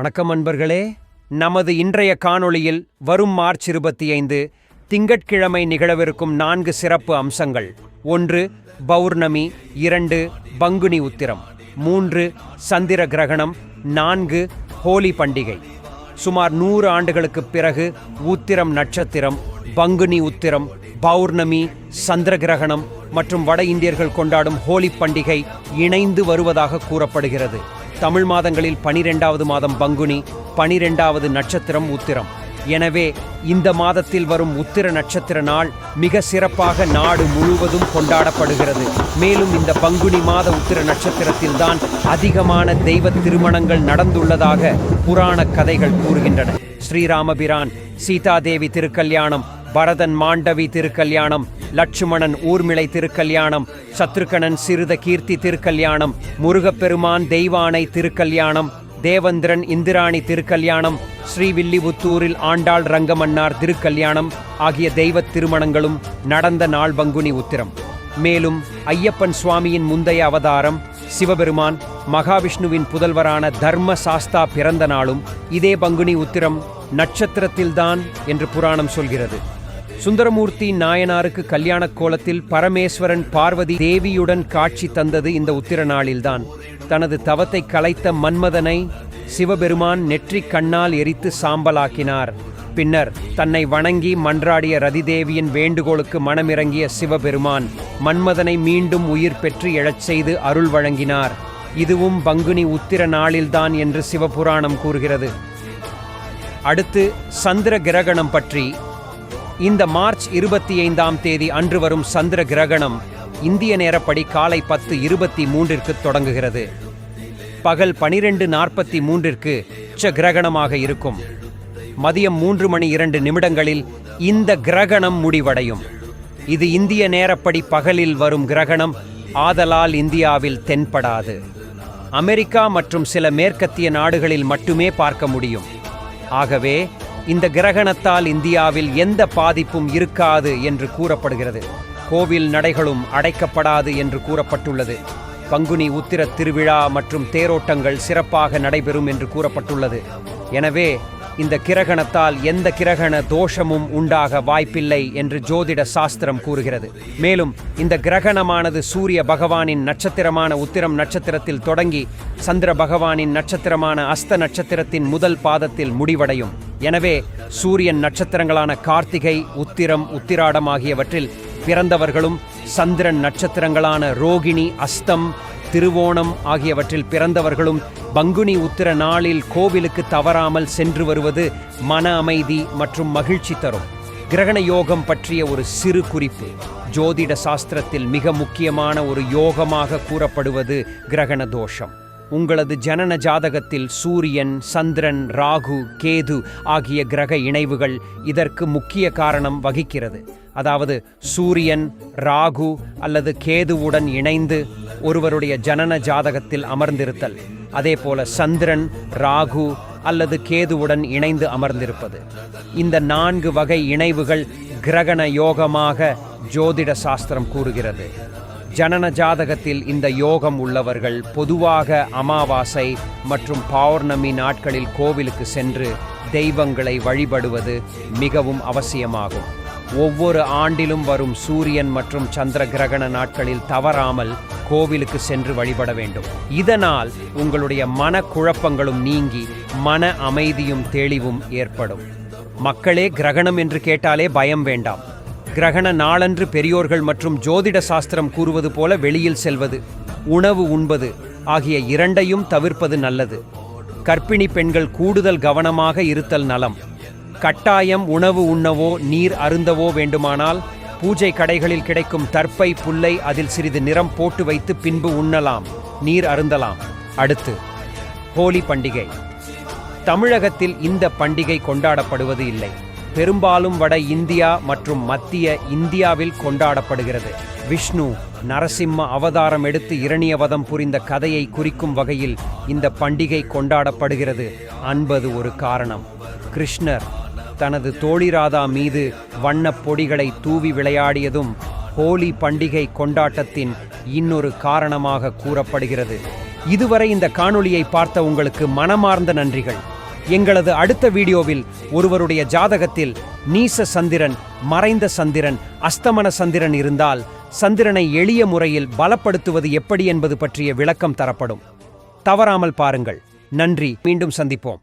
வணக்கம் அன்பர்களே. நமது இன்றைய காணொளியில் வரும் மார்ச் இருபத்தி ஐந்து திங்கட்கிழமை நிகழவிருக்கும் நான்கு சிறப்பு அம்சங்கள். ஒன்று பௌர்ணமி. இரண்டு பங்குனி உத்திரம். மூன்று சந்திர கிரகணம். நான்கு ஹோலி பண்டிகை. சுமார் நூறு ஆண்டுகளுக்குப் பிறகு உத்திரம் நட்சத்திரம் பங்குனி உத்திரம் பௌர்ணமி சந்திர கிரகணம் மற்றும் வட இந்தியர்கள் கொண்டாடும் ஹோலி பண்டிகை இணைந்து வருவதாக கூறப்படுகிறது. தமிழ் மாதங்களில் பனிரெண்டாவது மாதம் பங்குனி பனிரெண்டாவது நட்சத்திரம் உத்திரம். எனவே இந்த மாதத்தில் வரும் உத்திர நட்சத்திர நாள் மிக சிறப்பாக நாடு முழுவதும் கொண்டாடப்படுகிறது. மேலும் இந்த பங்குனி மாத உத்திர நட்சத்திரத்தில்தான் அதிகமான தெய்வ திருமணங்கள் நடந்துள்ளதாக புராண கதைகள் கூறுகின்றன. ஸ்ரீராமபிரான் சீதாதேவி திருக்கல்யாணம் பரதன் மாண்டவி திருக்கல்யாணம் லட்சுமணன் ஊர்மிளை திருக்கல்யாணம் சத்ருகணன் சிறுத கீர்த்தி திருக்கல்யாணம் முருகப்பெருமான் தெய்வானை திருக்கல்யாணம் தேவந்திரன் இந்திராணி திருக்கல்யாணம் ஸ்ரீவில்லிபுத்தூரில் ஆண்டாள் ரங்கமன்னார் திருக்கல்யாணம் ஆகிய தெய்வத் திருமணங்களும் நடந்த நாள் பங்குனி உத்திரம். மேலும் ஐயப்பன் சுவாமியின் முந்தைய அவதாரம் சிவபெருமான் மகாவிஷ்ணுவின் புதல்வரான தர்ம சாஸ்தா பிறந்த நாளும் இதே பங்குனி உத்திரம் நட்சத்திரத்தில்தான் என்று புராணம் சொல்கிறது. சுந்தரமூர்த்தி நாயனாருக்கு கல்யாண கோலத்தில் பரமேஸ்வரன் பார்வதி தேவியுடன் காட்சி தந்தது இந்த உத்திர நாளில்தான். தனது தவத்தை கலைத்த மன்மதனை சிவபெருமான் நெற்றிக் கண்ணால் எரித்து சாம்பலாக்கினார். பின்னர் தன்னை வணங்கி மன்றாடிய ரதிதேவியின் வேண்டுகோளுக்கு மனமிறங்கிய சிவபெருமான் மன்மதனை மீண்டும் உயிர் பெற்று எழச் செய்து அருள் வழங்கினார். இதுவும் பங்குனி உத்திர நாளில்தான் என்று சிவபுராணம் கூறுகிறது. அடுத்து சந்திர கிரகணம் பற்றி இந்த மார்ச் இருபத்தி ஐந்தாம் தேதி அன்று வரும் சந்திர கிரகணம் இந்திய நேரப்படி காலை பத்து இருபத்தி மூன்றிற்கு தொடங்குகிறது. பகல் பனிரெண்டு நாற்பத்தி மூன்றிற்கு உச்ச கிரகணமாக இருக்கும். மதியம் மூன்று மணி இரண்டு நிமிடங்களில் இந்த கிரகணம் முடிவடையும். இது இந்திய நேரப்படி பகலில் வரும் கிரகணம் ஆதலால் இந்தியாவில் தென்படாது. அமெரிக்கா மற்றும் சில மேற்கத்திய நாடுகளில் மட்டுமே பார்க்க முடியும். ஆகவே இந்த கிரகணத்தால் இந்தியாவில் எந்த பாதிப்பும் இருக்காது என்று கூறப்படுகிறது. கோவில் நடைகளும் அடைக்கப்படாது என்று கூறப்பட்டுள்ளது. பங்குனி உத்திர திருவிழா மற்றும் தேரோட்டங்கள் சிறப்பாக நடைபெறும் என்று கூறப்பட்டுள்ளது. எனவே இந்த கிரகணத்தால் எந்த கிரகண தோஷமும் உண்டாக வாய்ப்பில்லை என்று ஜோதிட சாஸ்திரம் கூறுகிறது. மேலும் இந்த கிரகணமானது சூரிய பகவானின் நட்சத்திரமான உத்திரம் நட்சத்திரத்தில் தொடங்கி சந்திர பகவானின் நட்சத்திரமான அஸ்த நட்சத்திரத்தின் முதல் பாதத்தில் முடிவடையும். எனவே சூரியன் நட்சத்திரங்களான கார்த்திகை உத்திரம் உத்திராடம் ஆகியவற்றில் பிறந்தவர்களும் சந்திரன் நட்சத்திரங்களான ரோகிணி அஸ்தம் திருவோணம் ஆகியவற்றில் பிறந்தவர்களும் பங்குனி உத்திர நாளில் கோவிலுக்கு தவறாமல் சென்று வருவது மன அமைதி மற்றும் மகிழ்ச்சி தரும். கிரகண யோகம் பற்றிய ஒரு சிறு குறிப்பு. ஜோதிட சாஸ்திரத்தில் மிக முக்கியமான ஒரு யோகமாக கூறப்படுவது கிரகண தோஷம். உங்களது ஜனன ஜாதகத்தில் சூரியன் சந்திரன் ராகு கேது ஆகிய கிரக இணைவுகள் இதற்கு முக்கிய காரணம் வகிக்கிறது. அதாவது சூரியன் ராகு அல்லது கேதுவுடன் இணைந்து ஒருவருடைய ஜனன ஜாதகத்தில் அமர்ந்திருத்தல். அதே போல சந்திரன் ராகு அல்லது கேதுவுடன் இணைந்து அமர்ந்திருப்பது. இந்த நான்கு வகை இணைவுகள் கிரகண யோகமாக ஜோதிட சாஸ்திரம் கூறுகிறது. ஜனன ஜாதகத்தில் இந்த யோகம் உள்ளவர்கள் பொதுவாக அமாவாசை மற்றும் பௌர்ணமி நாட்களில் கோவிலுக்கு சென்று தெய்வங்களை வழிபடுவது மிகவும் அவசியமாகும். ஒவ்வொரு ஆண்டிலும் வரும் சூரியன் மற்றும் சந்திர கிரகண நாட்களில் தவறாமல் கோவிலுக்கு சென்று வழிபட வேண்டும். இதனால் உங்களுடைய மன குழப்பங்களும் நீங்கி மன அமைதியும் தெளிவும் ஏற்படும். மக்களே கிரகணம் என்று கேட்டாலே பயம் வேண்டாம். கிரகண நாளன்று பெரியோர்கள் மற்றும் ஜோதிட சாஸ்திரம் கூறுவது போல வெளியில் செல்வது உணவு உண்பது ஆகிய இரண்டையும் தவிர்ப்பது நல்லது. கர்ப்பிணி பெண்கள் கூடுதல் கவனமாக இருத்தல் நலம். கட்டாயம் உணவு உண்ணவோ நீர் அருந்தவோ வேண்டுமானால் பூஜை கடைகளில் கிடைக்கும் தற்பை புல்லை அதில் சிறிது நிறம் போட்டு வைத்து பின்பு உண்ணலாம் நீர் அருந்தலாம். அடுத்து ஹோலி பண்டிகை. தமிழகத்தில் இந்த பண்டிகை கொண்டாடப்படுவது இல்லை. பெரும்பாலும் வட இந்தியா மற்றும் மத்திய இந்தியாவில் கொண்டாடப்படுகிறது. விஷ்ணு நரசிம்ம அவதாரம் எடுத்து இரணியவதம் புரிந்த கதையை குறிக்கும் வகையில் இந்த பண்டிகை கொண்டாடப்படுகிறது. அன்பது ஒரு காரணம். கிருஷ்ணர் தனது தோழிராதா மீது வண்ணப் பொடிகளை தூவி விளையாடியதும் ஹோலி பண்டிகை கொண்டாட்டத்தின் இன்னொரு காரணமாக கூறப்படுகிறது. இதுவரை இந்த காணொளியை பார்த்த உங்களுக்கு மனமார்ந்த நன்றிகள். எங்களது அடுத்த வீடியோவில் ஒருவருடைய ஜாதகத்தில் நீச சந்திரன் மறைந்த சந்திரன் அஸ்தமன சந்திரன் இருந்தால் சந்திரனை எளிய முறையில் பலப்படுத்துவது எப்படி என்பது பற்றிய விளக்கம் தரப்படும். தவறாமல் பாருங்கள். நன்றி. மீண்டும் சந்திப்போம்.